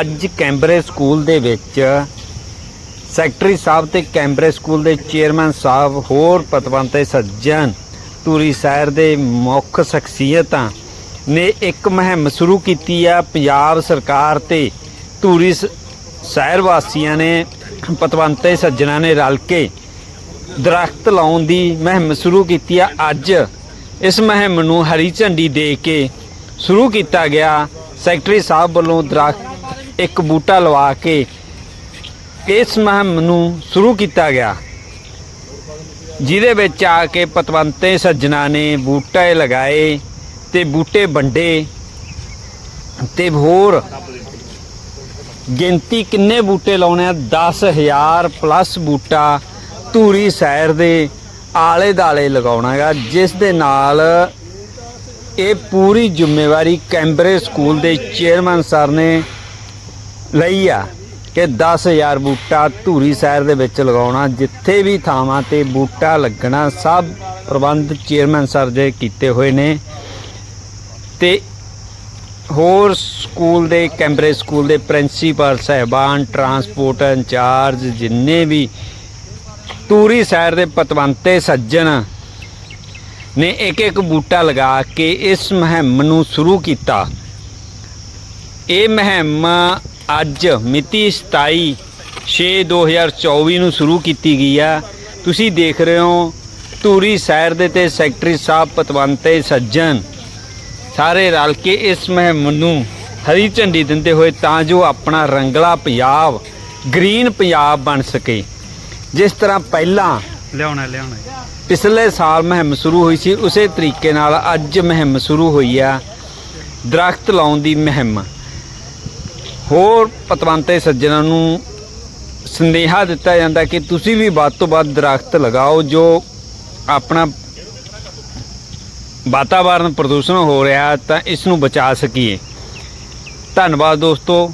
ਅੱਜ ਕੈਂਬਰੇ ਸਕੂਲ ਦੇ ਵਿੱਚ ਸੈਕਟਰੀ ਸਾਹਿਬ ਤੇ ਕੈਂਬਰੇ ਸਕੂਲ ਦੇ ਚੇਅਰਮੈਨ ਸਾਹਿਬ ਹੋਰ ਪਤਵੰਤੇ ਸੱਜਣ ਧੂਰੀ ਸ਼ਹਿਰ ਦੇ ਮੁੱਖ ਸ਼ਖਸੀਅਤਾਂ ਨੇ ਇੱਕ ਮੁਹਿੰਮ ਸ਼ੁਰੂ ਕੀਤੀ ਆ। ਪੰਜਾਬ ਸਰਕਾਰ ਤੇ ਧੂਰੀ ਸ- ਸ਼ਹਿਰ ਵਾਸੀਆਂ ਨੇ, ਪਤਵੰਤੇ ਸੱਜਣਾ ਨੇ ਰਲ ਕੇ ਦਰਖਤ ਲਾਉਣ ਦੀ ਮੁਹਿੰਮ ਸ਼ੁਰੂ ਕੀਤੀ ਆ। ਅੱਜ ਇਸ ਮੁਹਿੰਮ ਨੂੰ ਹਰੀ ਝੰਡੀ ਦੇ ਕੇ ਸ਼ੁਰੂ ਕੀਤਾ ਗਿਆ। ਸੈਕਟਰੀ ਸਾਹਿਬ ਵੱਲੋਂ ਦਰਖਤ ਇੱਕ ਬੂਟਾ ਲਵਾ ਕੇ ਇਸ ਮੁਹਿੰਮ ਨੂੰ ਸ਼ੁਰੂ ਕੀਤਾ ਗਿਆ। ਜਿਹਦੇ ਵਿੱਚ ਆ ਕੇ ਪਤਵੰਤੇ ਸੱਜਣਾ ਨੇ ਬੂਟੇ ਲਗਾਏ ਤੇ ਬੂਟੇ ਵੰਡੇ ਤੇ ਹੋਰ ਗਿਣਤੀ ਕਿੰਨੇ ਬੂਟੇ ਲਾਉਣੇ ਆ? 10000 ਪਲੱਸ ਬੂਟਾ ਧੂਰੀ ਸ਼ਹਿਰ ਦੇ ਆਲੇ ਦਾਲੇ ਲਗਾਉਣਾ ਹੈਗਾ, ਜਿਸ ਦੇ ਨਾਲ ਇਹ ਪੂਰੀ ਜ਼ਿੰਮੇਵਾਰੀ ਕੈਂਬਰੇ ਸਕੂਲ ਦੇ ਚੇਅਰਮੈਨ ਸਰ ਨੇ ਲਈ ਆ ਕਿ 10000 ਬੂਟਾ ਧੂਰੀ ਸ਼ਹਿਰ ਦੇ ਵਿੱਚ ਲਗਾਉਣਾ, ਜਿੱਥੇ ਵੀ ਥਾਵਾਂ ਤੇ ਬੂਟਾ ਲੱਗਣਾ, ਸਭ ਪ੍ਰਬੰਧ ਚੇਅਰਮੈਨ ਸਰ ਦੇ ਕੀਤੇ ਹੋਏ ਨੇ। ਤੇ ਹੋਰ ਸਕੂਲ ਦੇ, ਕੈਂਬਰੇ ਸਕੂਲ ਦੇ ਪ੍ਰਿੰਸੀਪਲ, ਸਹਿਬਾਨ, ਟਰਾਂਸਪੋਰਟ ਇੰਚਾਰਜ, ਜਿੰਨੇ ਵੀ ਤੂਰੀ ਸ਼ਹਿਰ ਦੇ ਪਤਵੰਤੇ ਸੱਜਣ ਨੇ ਇੱਕ ਇੱਕ ਬੂਟਾ ਲਗਾ ਕੇ ਇਸ ਮੁਹਿੰਮ ਨੂੰ ਸ਼ੁਰੂ ਕੀਤਾ। ਇਹ ਮੁਹਿੰਮ ਅੱਜ ਮਿਤੀ 27 6 2024 ਨੂੰ ਸ਼ੁਰੂ ਕੀਤੀ ਗਈ ਆ। ਤੁਸੀਂ ਦੇਖ ਰਹੇ ਹੋ ਧੂਰੀ ਸ਼ਹਿਰ ਦੇ ਤੇ ਸੈਕਟਰੀ ਸਾਹਿਬ ਪਤਵੰਤੇ ਸੱਜਣ। ਸਾਰੇ ਰਲ ਕੇ ਇਸ ਮੁਹਿੰਮ ਨੂੰ ਹਰੀ ਝੰਡੀ ਦਿੰਦੇ ਹੋਏ ਤਾਂ ਜੋ ਆਪਣਾ ਰੰਗਲਾ ਪੰਜਾਬ ਗ੍ਰੀਨ ਪੰਜਾਬ ਬਣ ਸਕੇ। ਜਿਸ ਤਰ੍ਹਾਂ ਪਹਿਲਾਂ ਲਿਆਉਣਾ ਲਿਆਉਣਾ। ਪਿਛਲੇ ਸਾਲ ਮੁਹਿੰਮ ਸ਼ੁਰੂ ਹੋਈ ਸੀ ਉਸੇ ਤਰੀਕੇ ਨਾਲ ਅੱਜ ਮੁਹਿੰਮ ਸ਼ੁਰੂ ਹੋਈ ਆ। ਦਰਖਤ ਲਾਉਣ ਦੀ ਮੁਹਿੰਮ। ਹੋਰ ਪਤਵੰਤੇ ਸੱਜਣਾਂ ਨੂੰ ਸੰਦੇਹਾ ਦਿੱਤਾ ਜਾਂਦਾ ਕਿ ਤੁਸੀਂ ਵੀ ਵੱਧ ਤੋਂ ਵੱਧ ਦਰਖਤ ਲਗਾਓ ਜੋ ਆਪਣਾ ਵਾਤਾਵਰਨ ਪ੍ਰਦੂਸ਼ਣ ਹੋ ਰਿਹਾ ਤਾਂ ਇਸ ਨੂੰ ਬਚਾ ਸਕੀਏ। ਧੰਨਵਾਦ ਦੋਸਤੋ।